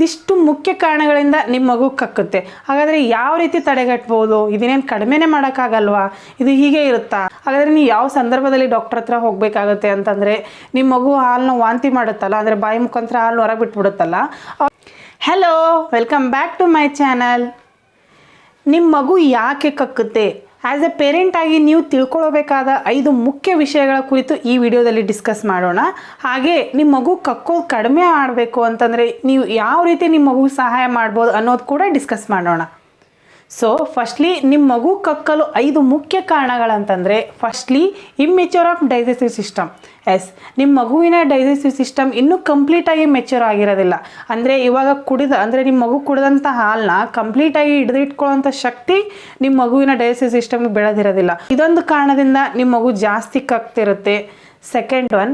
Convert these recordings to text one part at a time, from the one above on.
ಇದಿಷ್ಟು ಮುಖ್ಯ ಕಾರಣಗಳಿಂದ ನಿಮ್ಮ ಮಗು ಕಕ್ಕುತ್ತೆ. ಹಾಗಾದರೆ ಯಾವ ರೀತಿ ತಡೆಗಟ್ಬೋದು? ಇದನ್ನೇನು ಕಡಿಮೆನೆ ಮಾಡೋಕ್ಕಾಗಲ್ವಾ? ಇದು ಹೀಗೆ ಇರುತ್ತಾ? ಹಾಗಾದರೆ ನೀವು ಯಾವ ಸಂದರ್ಭದಲ್ಲಿ ಡಾಕ್ಟರ್ ಹತ್ರ ಹೋಗಬೇಕಾಗುತ್ತೆ ಅಂತಂದರೆ ನಿಮ್ಮ ಮಗು ಹಾಲನ್ನ ವಾಂತಿ ಮಾಡುತ್ತಲ್ಲ, ಅಂದರೆ ಬಾಯಿ ಮುಖಾಂತರ ಹಾಲು ಹೊರಬಿಟ್ಬಿಡುತ್ತಲ್ಲ hello welcome back to my channel ನಿಮ್ಮ ಮಗು ಯಾಕೆ ಕಕ್ಕುತ್ತೆ? ಆ್ಯಸ್ ಎ ಪೇರೆಂಟ್ ಆಗಿ ನೀವು ತಿಳ್ಕೊಳ್ಬೇಕಾದ ಐದು ಮುಖ್ಯ ವಿಷಯಗಳ ಕುರಿತು ಈ ವಿಡಿಯೋದಲ್ಲಿ ಡಿಸ್ಕಸ್ ಮಾಡೋಣ. ಹಾಗೆ ನಿಮ್ಮ ಮಗು ಕಕ್ಕೋದು ಕಡಿಮೆ ಮಾಡಬೇಕು ಅಂತಂದರೆ ನೀವು ಯಾವ ರೀತಿ ನಿಮ್ಮ ಮಗು ಸಹಾಯ ಮಾಡ್ಬೋದು ಅನ್ನೋದು ಕೂಡ ಡಿಸ್ಕಸ್ ಮಾಡೋಣ. ಸೊ ಫಸ್ಟ್ಲಿ ನಿಮ್ಮ ಮಗು ಕಕ್ಕಲು ಐದು ಮುಖ್ಯ ಕಾರಣಗಳಂತಂದರೆ firstly immature of digestive system is ನಿಮ್ಮ ಮಗುವಿನ ಡೈಜೆಸ್ಟಿವ್ ಸಿಸ್ಟಮ್ ಇನ್ನೂ ಕಂಪ್ಲೀಟಾಗಿ ಮೆಚ್ಯೂರ್ ಆಗಿರೋದಿಲ್ಲ. ಅಂದರೆ, ಇವಾಗ ಕುಡಿದ, ಅಂದರೆ ನಿಮ್ಮ ಮಗು ಕುಡಿದಂಥ ಹಾಲನ್ನ ಕಂಪ್ಲೀಟಾಗಿ ಹಿಡಿದಿಟ್ಕೊಳ್ಳೋಂಥ ಶಕ್ತಿ ನಿಮ್ಮ ಮಗುವಿನ ಡೈಜೆಸ್ಟಿವ್ ಸಿಸ್ಟಮ್ಗೆ ಬೆಳೆದಿರೋದಿಲ್ಲ. ಇದೊಂದು ಕಾರಣದಿಂದ ನಿಮ್ಮ ಮಗು ಜಾಸ್ತಿ ಕಕ್ತಿರುತ್ತೆ. Second one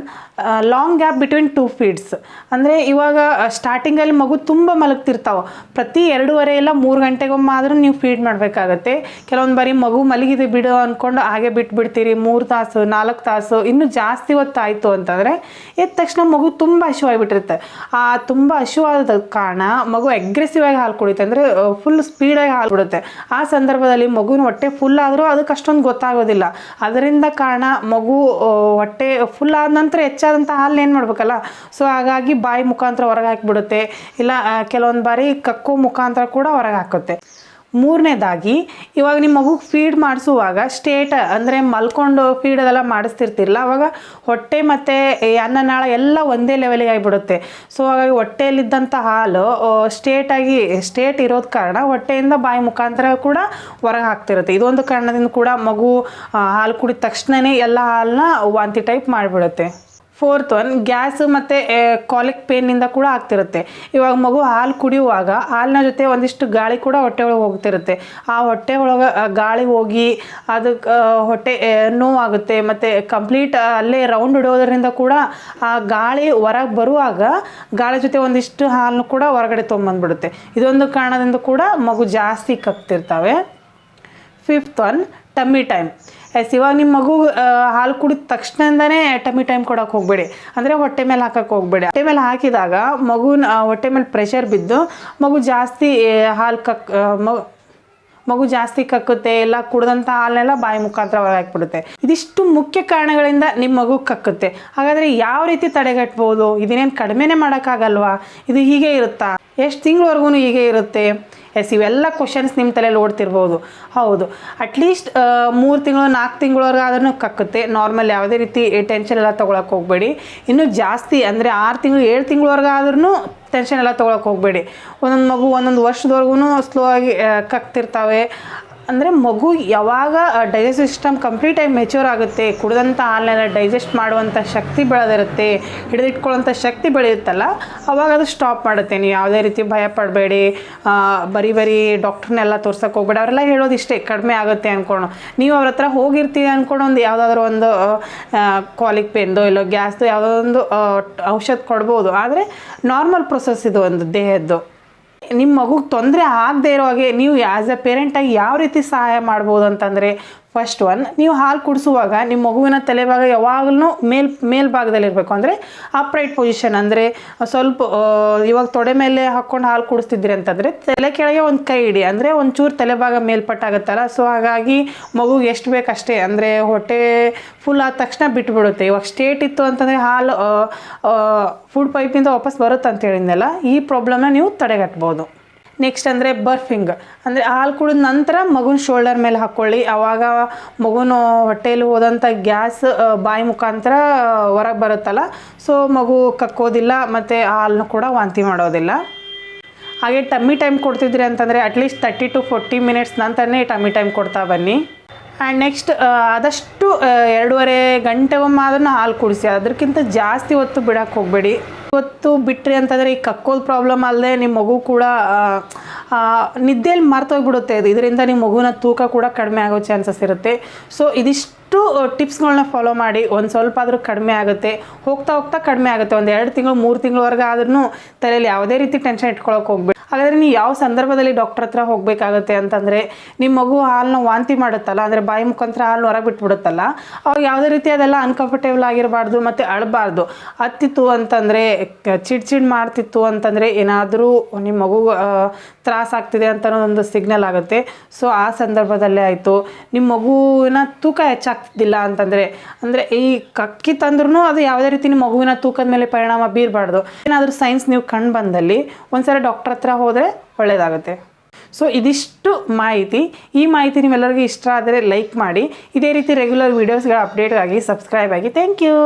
long gap between two feeds ಅಂದರೆ ಇವಾಗ ಸ್ಟಾರ್ಟಿಂಗಲ್ಲಿ ಮಗು ತುಂಬ ಮಲಗ್ತಿರ್ತಾವೆ. ಪ್ರತಿ ಎರಡೂವರೆ ಇಲ್ಲ ಮೂರು ಗಂಟೆಗೊಮ್ಮೆ ಆದರೂ ನೀವು ಫೀಡ್ ಮಾಡಬೇಕಾಗತ್ತೆ. ಕೆಲವೊಂದು ಬಾರಿ ಮಗು ಮಲಗಿದೆ ಬಿಡು ಅಂದ್ಕೊಂಡು ಹಾಗೆ ಬಿಟ್ಬಿಡ್ತೀರಿ. ಮೂರು ತಾಸು, ನಾಲ್ಕು ತಾಸು, ಇನ್ನೂ ಜಾಸ್ತಿ ಹೊತ್ತಾಯಿತು ಅಂತಂದರೆ, ಎದ್ದ ತಕ್ಷಣ ಮಗು ತುಂಬ ಹಶುವಾಗಿಬಿಟ್ಟಿರುತ್ತೆ ಆ ತುಂಬ ಹಶುವಾದ ಕಾರಣ ಮಗು ಅಗ್ರೆಸಿವ್ ಆಗಿ ಹಾಲು ಕುಡಿಯುತ್ತೆ. ಅಂದರೆ ಫುಲ್ ಸ್ಪೀಡಾಗಿ ಹಾಲು ಕೊಡುತ್ತೆ ಆ ಸಂದರ್ಭದಲ್ಲಿ ಮಗುವಿನ ಹೊಟ್ಟೆ ಫುಲ್ ಆದರೂ ಅದಕ್ಕೆ ಅಷ್ಟೊಂದು ಗೊತ್ತಾಗೋದಿಲ್ಲ. ಅದರಿಂದ ಕಾರಣ ಮಗು ಹೊಟ್ಟೆ ಫುಲ್ ಆದ ನಂತರ ಹೆಚ್ಚಾದಂಥ ಹಾಲು ಏನು ಮಾಡಬೇಕಲ್ಲ? ಸೊ ಹಾಗಾಗಿ ಬಾಯಿ ಮುಖಾಂತರ ಹೊರಗೆ ಹಾಕಿಬಿಡುತ್ತೆ. ಇಲ್ಲ ಕೆಲವೊಂದು ಬಾರಿ ಕಕ್ಕು ಮುಖಾಂತರ ಕೂಡ ಹೊರಗೆ ಹಾಕುತ್ತೆ. ಮೂರನೇದಾಗಿ, ಇವಾಗ ನಿಮ್ಮ ಮಗುಗೆ ಫೀಡ್ ಮಾಡಿಸುವಾಗ ಸ್ಟೇಟ್ ಅಂದರೆ ಮಲ್ಕೊಂಡು ಫೀಡ್ ಅದೆಲ್ಲ ಮಾಡಿಸ್ತಿರ್ತಿರಲ್ಲ ಅವಾಗ ಹೊಟ್ಟೆ ಮತ್ತು ಅನ್ನನಾಳ ಎಲ್ಲ ಒಂದೇ ಲೆವೆಲಿಗೆ ಆಗಿಬಿಡುತ್ತೆ. ಸೊ ಹಾಗಾಗಿ ಹೊಟ್ಟೆಯಲ್ಲಿದ್ದಂಥ ಹಾಲು ಸ್ಟೇಟಾಗಿ ಸ್ಟೇಟ್ ಇರೋದ ಕಾರಣ ಹೊಟ್ಟೆಯಿಂದ ಬಾಯಿ ಮುಖಾಂತರ ಕೂಡ ಹೊರಗೆ ಹಾಕ್ತಿರುತ್ತೆ. ಇದೊಂದು ಕಾರಣದಿಂದ ಕೂಡ ಮಗು ಹಾಲು ಕುಡಿದ ತಕ್ಷಣವೇ ಎಲ್ಲ ಹಾಲನ್ನ ವಾಂತಿ ಟೈಪ್ ಮಾಡಿಬಿಡುತ್ತೆ. ಫೋರ್ತ್ ಒನ್ ಗ್ಯಾಸ್ ಮತ್ತು ಕಾಲಿಕ್ ಪೇನಿಂದ ಕೂಡ ಆಗ್ತಿರುತ್ತೆ. ಇವಾಗ ಮಗು ಹಾಲು ಕುಡಿಯುವಾಗ, ಹಾಲಿನ ಜೊತೆ ಒಂದಿಷ್ಟು ಗಾಳಿ ಕೂಡ ಹೊಟ್ಟೆ ಒಳಗೆ ಹೋಗ್ತಿರುತ್ತೆ. ಆ ಹೊಟ್ಟೆ ಒಳಗೆ ಗಾಳಿ ಹೋಗಿ ಅದಕ್ಕೆ ಹೊಟ್ಟೆ ನೋವಾಗುತ್ತೆ, ಮತ್ತು ಕಂಪ್ಲೀಟ್ ಅಲ್ಲೇ ರೌಂಡ್ ಹಿಡೋದ್ರಿಂದ ಕೂಡ ಆ ಗಾಳಿ ಹೊರಗೆ ಬರುವಾಗ ಗಾಳಿ ಜೊತೆ ಒಂದಿಷ್ಟು ಹಾಲನ್ನು ಕೂಡ ಹೊರಗಡೆ ತೊಗೊಂಬಂದ್ಬಿಡುತ್ತೆ. ಇದೊಂದು ಕಾರಣದಿಂದ ಕೂಡ ಮಗು ಜಾಸ್ತಿ ಕಕ್ತಿರ್ತವೆ. Fifth one tummy time is ಇವಾಗ ನಿಮ್ಮ ಮಗು ಹಾಲು ಕುಡಿದ ತಕ್ಷಣದಿಂದನೇ ಟಮಿ ಟೈಮ್ ಕೊಡೋಕೆ ಹೋಗಬೇಡಿ. ಅಂದರೆ ಹೊಟ್ಟೆ ಮೇಲೆ ಹಾಕಕ್ಕೆ ಹೋಗಬೇಡಿ. ಹೊಟ್ಟೆ ಮೇಲೆ ಹಾಕಿದಾಗ ಮಗುನ ಹೊಟ್ಟೆ ಮೇಲೆ ಪ್ರೆಷರ್ ಬಿದ್ದು ಮಗು ಜಾಸ್ತಿ ಹಾಲು ಕಕ್ ಮಗು ಮಗು ಜಾಸ್ತಿ ಕಕ್ಕುತ್ತೆ, ಎಲ್ಲ ಕುಡ್ದಂಥ ಹಾಲನ್ನೆಲ್ಲ ಬಾಯಿ ಮುಖಾಂತರ ಹೊರಗೆ ಹಾಕ್ಬಿಡುತ್ತೆ. ಇದಿಷ್ಟು ಮುಖ್ಯ ಕಾರಣಗಳಿಂದ ನಿಮ್ಮ ಮಗು ಕಕ್ಕುತ್ತೆ. ಹಾಗಾದರೆ ಯಾವ ರೀತಿ ತಡೆಗಟ್ಬೋದು? ಇದನ್ನೇನು ಕಡಿಮೆನೇ ಮಾಡೋಕ್ಕಾಗಲ್ವಾ? ಇದು ಹೀಗೆ ಇರುತ್ತಾ? ಎಷ್ಟು ತಿಂಗಳವರೆಗೂ ಹೀಗೆ ಇರುತ್ತೆ? ಎಸ್, ಇವೆಲ್ಲ ಕ್ವಶನ್ಸ್ ನಿಮ್ಮ ತಲೆಯಲ್ಲಿ ಓಡ್ತಿರ್ಬೋದು. ಹೌದು. ಅಟ್ಲೀಸ್ಟ್ ಮೂರು ತಿಂಗಳು ನಾಲ್ಕು ತಿಂಗಳವರೆಗೆ ಆದ್ರೂ ಕಕ್ಕುತ್ತೆ. ನಾರ್ಮಲ್ ಯಾವುದೇ ರೀತಿ ಟೆನ್ಷನ್ ಎಲ್ಲ ತೊಗೊಳಕ್ಕೆ ಹೋಗಬೇಡಿ. ಇನ್ನು ಜಾಸ್ತಿ ಅಂದರೆ ಆರು ತಿಂಗಳು, ಏಳು ತಿಂಗಳವರೆಗೆ ಆದ್ರೂ ಟೆನ್ಷನ್ ಎಲ್ಲ ತೊಗೊಳಕ್ಕೆ ಹೋಗಬೇಡಿ. ಒಂದೊಂದು ಮಗು ಒಂದೊಂದು ವರ್ಷದವರೆಗೂ ಸ್ಲೋ ಆಗಿ ಕಕ್ತಿರ್ತವೆ. ಅಂದರೆ ಮಗು ಯಾವಾಗ ಡೈಜೆಸ್ಟ್ ಸಿಸ್ಟಮ್ ಕಂಪ್ಲೀಟ್ ಆಗಿ ಮೆಚೂರ್ ಆಗುತ್ತೆ ಕುಡಿದಂಥ ಹಾಲನ್ನೆಲ್ಲ ಡೈಜೆಸ್ಟ್ ಮಾಡುವಂಥ ಶಕ್ತಿ ಬೆಳೆದಿರುತ್ತೆ ಹಿಡಿದಿಟ್ಕೊಳ್ಳೋಂಥ ಶಕ್ತಿ ಬೆಳೆಯುತ್ತಲ್ಲ, ಅವಾಗ ಅದು ಸ್ಟಾಪ್ ಮಾಡುತ್ತೆ. ನೀವು ಯಾವುದೇ ರೀತಿ ಭಯ ಪಡಬೇಡಿ ಬರೀ ಬರೀ ಡಾಕ್ಟ್ರನ್ನೆಲ್ಲ ತೋರ್ಸಕ್ಕೆ ಹೋಗ್ಬೇಡಿ. ಅವರೆಲ್ಲ ಹೇಳೋದು ಇಷ್ಟೇ, ಕಡಿಮೆ ಆಗುತ್ತೆ ಅಂದ್ಕೊಂಡು ನೀವು ಅವ್ರ ಹತ್ರ ಹೋಗಿರ್ತೀವಿ ಅಂದ್ಕೊಂಡು ಒಂದು ಯಾವುದಾದ್ರೂ ಒಂದು ಕಾಲಿಕ್ ಪೇನ್ದು ಇಲ್ಲೋ ಗ್ಯಾಸ್ದು ಯಾವುದೋ ಒಂದು ಔಷಧ ಕೊಡ್ಬೋದು. ಆದರೆ ನಾರ್ಮಲ್ ಪ್ರೊಸೆಸ್ ಇದು ಒಂದು ದೇಹದ್ದು. ನಿಮ್ಮ ಮಗುಗೆ ತೊಂದರೆ ಆಗದೆ ಇರೋ ಹಾಗೆ ನೀವು ಆ್ಯಸ್ ಎ ಪೇರೆಂಟಾಗಿ ಯಾವ ರೀತಿ ಸಹಾಯ ಮಾಡ್ಬೋದು ಅಂತಂದರೆ ಫಸ್ಟ್ ಒನ್ ನೀವು ಹಾಲು ಕುಡಿಸುವಾಗ ನಿಮ್ಮ ಮಗುವಿನ ತಲೆಭಾಗ ಯಾವಾಗಲೂ ಮೇಲ್, ಮೇಲ್ಭಾಗದಲ್ಲಿರಬೇಕು. ಅಂದರೆ ಅಪ್ರೈಟ್ ಪೊಸಿಷನ್ ಅಂದರೆ ಸ್ವಲ್ಪ ಇವಾಗ ತೊಡೆ ಮೇಲೆ ಹಾಕ್ಕೊಂಡು ಹಾಲು ಕುಡಿಸ್ತಿದ್ದೀರಿ ಅಂತಂದರೆ ತಲೆ ಕೆಳಗೆ ಒಂದು ಕೈ ಇಡಿ. ಅಂದರೆ ಒಂಚೂರು ತಲೆಭಾಗ ಮೇಲ್ಪಟ್ಟಾಗುತ್ತಲ್ಲ. ಸೊ ಹಾಗಾಗಿ ಮಗುಗೆ ಎಷ್ಟು ಬೇಕಷ್ಟೇ, ಅಂದರೆ ಹೊಟ್ಟೆ ಫುಲ್ ಆದ ತಕ್ಷಣ ಬಿಟ್ಬಿಡುತ್ತೆ. ಇವಾಗ ಸ್ಟೇಟ್ ಇತ್ತು ಅಂತಂದರೆ ಹಾಲು ಫುಡ್ ಪೈಪಿಂದ ವಾಪಸ್ ಬರುತ್ತೆ ಅಂತ ಹೇಳಿದ್ನಲ್ಲ, ಈ ಪ್ರಾಬ್ಲಮ್ನ ನೀವು ತಡೆಗಟ್ಬೋದು. ನೆಕ್ಸ್ಟ್ ಅಂದರೆ ಬರ್ಫಿಂಗ್ ಅಂದರೆ ಹಾಲು ಕುಡಿದ ನಂತರ ಮಗುನ ಶೋಲ್ಡರ್ ಮೇಲೆ ಹಾಕ್ಕೊಳ್ಳಿ ಆವಾಗ ಮಗುನ ಹೊಟ್ಟೆಯಲ್ಲಿ ಹೋದಂಥ ಗ್ಯಾಸ್ ಬಾಯಿ ಮುಖಾಂತರ ಹೊರಗೆ ಬರುತ್ತಲ್ಲ. ಸೊ ಮಗು ಕಕ್ಕೋದಿಲ್ಲ, ಮತ್ತು ಹಾಲನ್ನು ಕೂಡ ವಾಂತಿ ಮಾಡೋದಿಲ್ಲ. ಹಾಗೆ ಟಮ್ಮಿ ಟೈಮ್ ಕೊಡ್ತಿದ್ರಿ ಅಂತಂದರೆ at least thirty to forty minutes ನಂತರನೇ ಟಮ್ಮಿ ಟೈಮ್ ಕೊಡ್ತಾ ಬನ್ನಿ. ಆ್ಯಂಡ್ ನೆಕ್ಸ್ಟ್ ಆದಷ್ಟು ಎರಡೂವರೆ ಗಂಟೆ ಒಮ್ಮೆ ಆದ್ರೂ ಹಾಲು ಕುಡಿಸಿ. ಅದಕ್ಕಿಂತ ಜಾಸ್ತಿ ಹೊತ್ತು ಬಿಡಕ್ಕೆ ಹೋಗಬೇಡಿ. ಹೊತ್ತು ಬಿಟ್ರಿ ಅಂತಂದರೆ ಈ ಕಕ್ಕೋದು ಪ್ರಾಬ್ಲಮ್ ಅಲ್ಲದೆ ನಿಮ್ಮ ಮಗು ಕೂಡ ನಿದ್ದೆಯಲ್ಲಿ ಮರ್ತೋಗ್ಬಿಡುತ್ತೆ ಇದು. ಇದರಿಂದ ನಿಮ್ಮ ಮಗುವಿನ ತೂಕ ಕೂಡ ಕಡಿಮೆ ಆಗೋ ಚಾನ್ಸಸ್ ಇರುತ್ತೆ. ಸೊ ಇದಿಷ್ಟು ಟಿಪ್ಸ್ಗಳನ್ನ ಫಾಲೋ ಮಾಡಿ. ಒಂದು ಸ್ವಲ್ಪ ಆದರೂ ಕಡಿಮೆ ಆಗುತ್ತೆ. ಹೋಗ್ತಾ ಹೋಗ್ತಾ ಕಡಿಮೆ ಆಗುತ್ತೆ. ಒಂದು ಎರಡು ತಿಂಗಳು, ಮೂರು ತಿಂಗಳವರೆಗೆ ಆದ್ರೂ ತಲೆಯಲ್ಲಿ ಯಾವುದೇ ರೀತಿ ಟೆನ್ಷನ್ ಇಟ್ಕೊಳಕ್ಕೆ ಹೋಗ್ಬೇಡಿ. ಹಾಗಾದರೆ ನೀವು ಯಾವ ಸಂದರ್ಭದಲ್ಲಿ ಡಾಕ್ಟರ್ ಹತ್ರ ಹೋಗಬೇಕಾಗುತ್ತೆ ಅಂತಂದರೆ ನಿಮ್ಮ ಮಗು ಹಾಲನ್ನ ವಾಂತಿ ಮಾಡುತ್ತಲ್ಲ, ಅಂದರೆ ಬಾಯಿ ಮುಖಾಂತರ ಹಾಲು ಹೊರಗೆ ಬಿಟ್ಬಿಡುತ್ತಲ್ಲ ಅವಾಗ ಯಾವುದೇ ರೀತಿ ಅದೆಲ್ಲ ಅನ್ಕಂಫರ್ಟೇಬಲ್ ಆಗಿರಬಾರ್ದು ಮತ್ತು ಅಳಬಾರ್ದು. ಹತ್ತಿತ್ತು ಅಂತಂದರೆ ಚಿಡ್ ಚಿಡ್ ಮಾಡ್ತಿತ್ತು ಅಂತಂದರೆ ಏನಾದರೂ ನಿಮ್ಮ ಮಗು ತ್ರಾಸ ಆಗ್ತಿದೆ ಅಂತ ಒಂದು ಸಿಗ್ನಲ್ ಆಗುತ್ತೆ. ಸೊ ಆ ಸಂದರ್ಭದಲ್ಲೇ ಆಯಿತು. ನಿಮ್ಮ ಮಗುವಿನ ತೂಕ ಹೆಚ್ಚಾಗ್ತಿದ್ದಿಲ್ಲ ಅಂತಂದರೆ, ಅಂದರೆ ಈ ಕಕ್ಕಿ ತಂದ್ರೂ ಅದು ಯಾವುದೇ ರೀತಿ ನಿಮ್ಮ ಮಗುವಿನ ತೂಕದ ಮೇಲೆ ಪರಿಣಾಮ ಬೀರಬಾರ್ದು. ಏನಾದರೂ ಸೈನ್ಸ್ ನೀವು ಕಂಡು ಬಂದಲ್ಲಿ ಒಂದ್ಸಲ ಡಾಕ್ಟರ್ ಹತ್ರ ಹೋದರೆ ಒಳ್ಳೆಯದಾಗುತ್ತೆ ಸೊ ಇದಿಷ್ಟು ಮಾಹಿತಿ. ಈ ಮಾಹಿತಿ ನಿಮ್ಮೆಲ್ಲರಿಗೂ ಇಷ್ಟ ಆದರೆ ಲೈಕ್ ಮಾಡಿ. ಇದೇ ರೀತಿ ರೆಗ್ಯುಲರ್ ವೀಡಿಯೋಸ್ಗಳ ಅಪ್ಡೇಟ್ಗಾಗಿ ಸಬ್ಸ್ಕ್ರೈಬ್ ಆಗಿ. Thank you